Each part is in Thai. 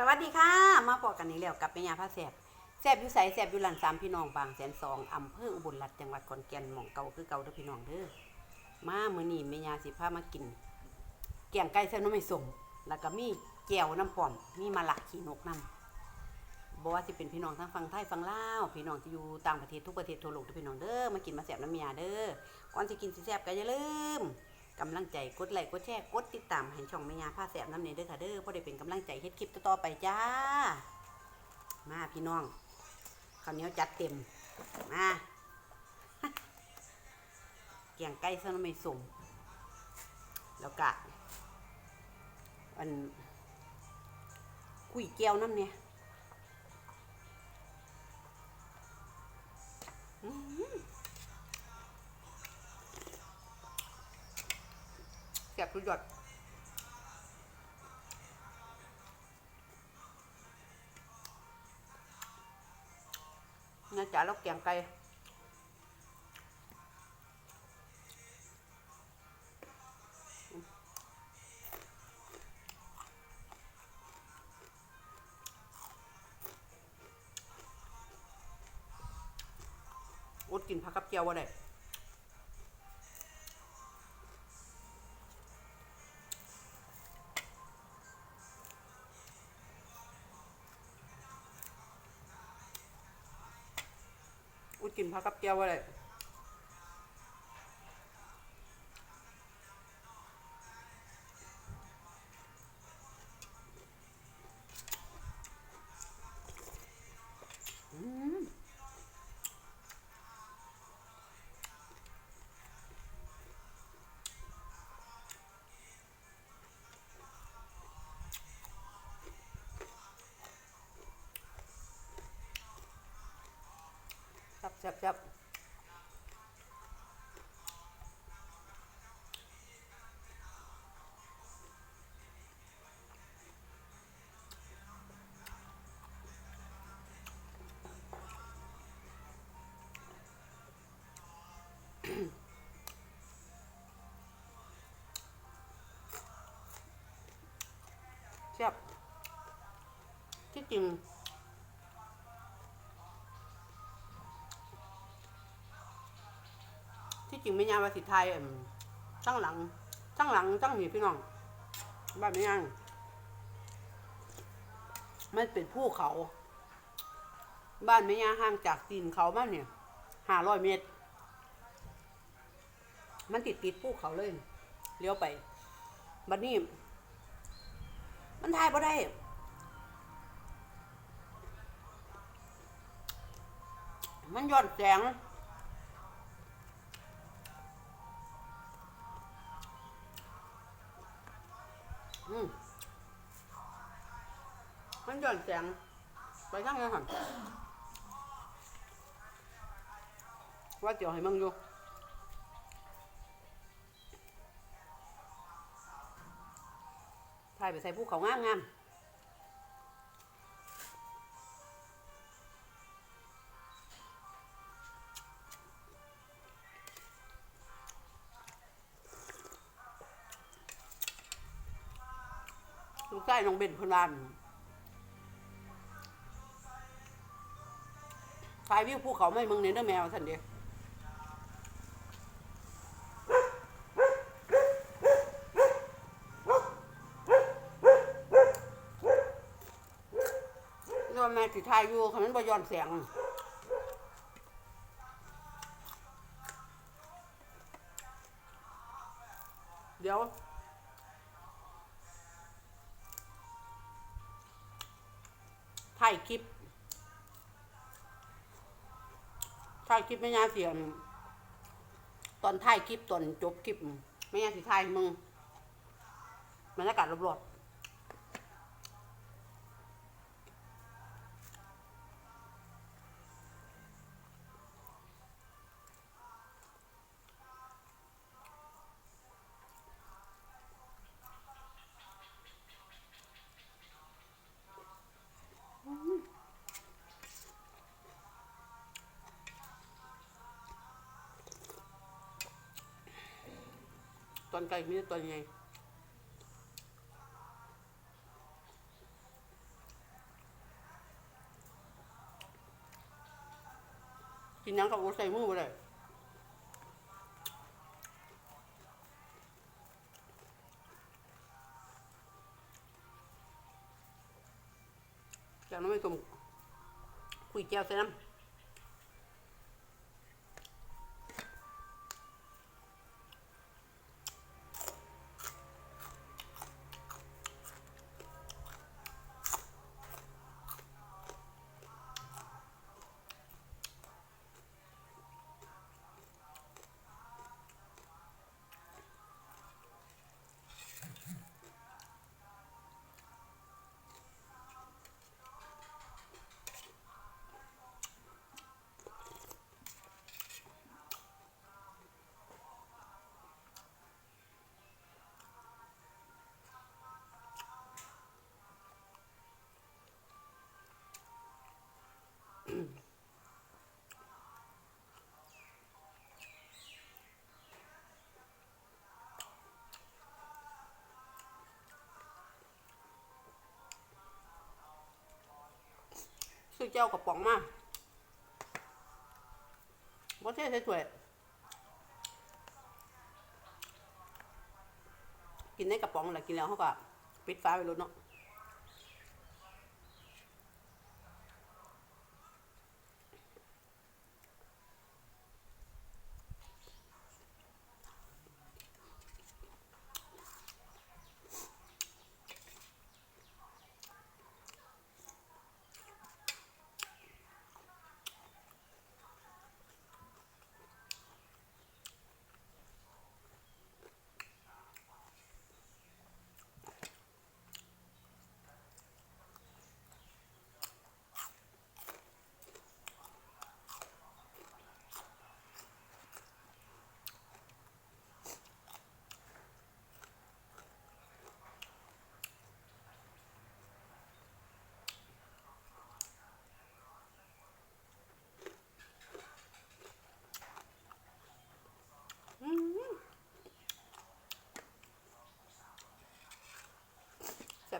สวัสดีค่ะมาพอกันนี้แล้วกับแม่ยาพระแสบแสบอยู่ใสแสบอยู่หลันสามพี่น้องบางแสนสองอำเภออุบลรัตน์จังหวัดขอนแก่นหม่องเก่าคือเก่าเด้อพี่น้องเด้อมามื้อนี้แม่ยาสิพามากินแกงไก่ใส่หน้ำไม่สมแล้วก็มีแจ่วน้ำปอมมีมะละขี้นกน้ำบอกว่าสิเป็นพี่น้องทั้งฝั่งไทยฝั่งลาวพี่น้องที่อยู่ต่างประเทศทุกประเทศทั่วโลกเด้อพี่น้องเด้อมากินมาแสบน้ำเมียาเด้อก่อนสิกินสิแสบก็อย่าลืม กำลังใจกดไลค์กดแชร์กดติดตามให้ช่องแม่ยาผ้าแสบน้ำเนยเด้อค่ะเด้อเพราะได้เป็นกำลังใจเฮ็ดคลิปต่อๆไปจ้า มาพี่น้องข้าวเหนียวจัดเต็มมาเกียงไก่เส้นไม่สมแล้วก็อันคุยแก้วน้ำเนี่ย ซ่บสุดยอดน่าจะแล้วแกงไก่อดกินผักกับเจียวว่าได้ กินผักกับแก้วอะไร จับจับจับแซ่บที่จริง ที่จริงไม่ยาวาสิไทยอืมตั้งหลังตั้งหลังตั้งหีพี่น้องบ้านไม่ยังมันเป็นภูเขา บ้านไม่ยาห่างจากตีนเขาบ้านเนี่ยห้าร้อยเมตร มันติดติดภูเขาเลยเลี้ยวไปบัดนี้ มันถ่ายบ่ได้มันย้อนแสง อืมมันหย่อนแสงไปข้างนี้ค่ะว่าเจียวให้มึงอยู่ถ่ายไปใส่ภูเขางามงาม ได้น้องเบนเพนวานถ่ายวิวภูเขาไม่มึงเนี่ยเด้อแมวสันเดียวแล้วแม่สิทายอยู่คันมันบ่ย้อนแสงเดี๋ยว ถ่ายคลิปถ่ายคลิปไม่ยาเสียงตอนถ่ายคลิปตอนจบคลิปไม่ยาสิถ่ายมึงบรรยากาศรอบๆ อนไก่มีตัวใหญ่กินน้ำกับโอใส่มือไปเลยจาน้นไม่ต้มคุยแก้วใส่น้ำ เจ้ากระป๋องมาบ่เท่ใส่ถ้วยกินในกระป๋องแหละกินแล้วเขาก็ปิดฟ้าไว้รถเนาะ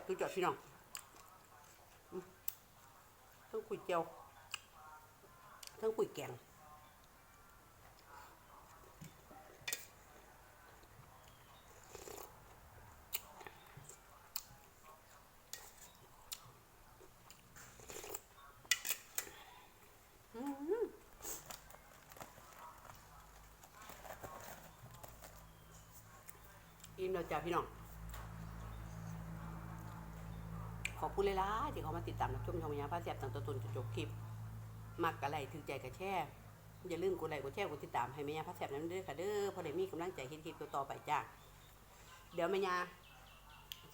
แซ่บทุกจอดพี่น้องทั้งคุยเจียวทั้งคุยแกงอิ่มแล้วจ้าพี่น้อง ขอบคุณเลยล่ะที่เขามาติดตามรับชมช่องยาพาเสียบตั้งแต่ต้นจนจบคลิป มักกะไรถึงใจกะแช่อย่าลืมกดไลค์กดแชร์กดติดตามให้แม่ยาพาเสียบนั้นด้วยค่ะเด้อเพอได้มีกำลังใจเฮ็ดคลิปต่อไปจ้าเดี๋ยวแม่ยา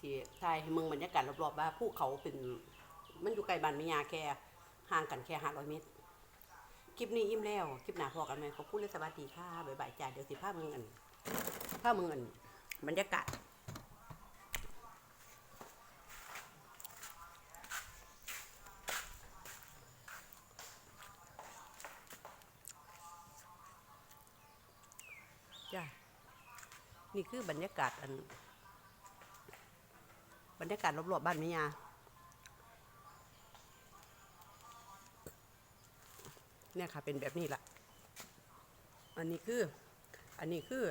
สิถ่ายให้มึงบรรยากาศรอบๆว่าภูเขาเป็นมันอยู่ใกลบ้านแม่ยาแค่ห่างกันแค่500เมตรคลิปนี้อิ่มแล้วคลิปหน้าพอกันไหมขอบคุณและสวัสดีค่ะบ๊ายบายจ้าเดี๋ยวสิพามึงอันพามึงอันบรรยากาศ นี่คือบรรยากาศอัน บรรยากาศรอบๆบ้านแม่ยาเนี่ยค่ะ เป็นแบบนี้ละอันนี้คือ อันนี้คือ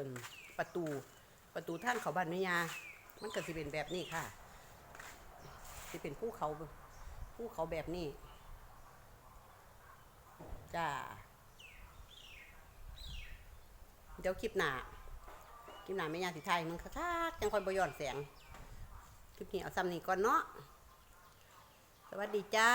ประตู ประตูท่างเขาบ้านแม่ยา มันก็สิเป็นแบบนี้ค่ะสิเป็นภูเขาภูเขาแบบนี้ จ้า เดี๋ยวคลิปหน้า คลิปหน้าไม่ยากสิไทยมึงคักๆจังคอยบย้อนแสงคลิปนี้เอาซ้ำนี้ก่อนเนาะสวัสดีจ้า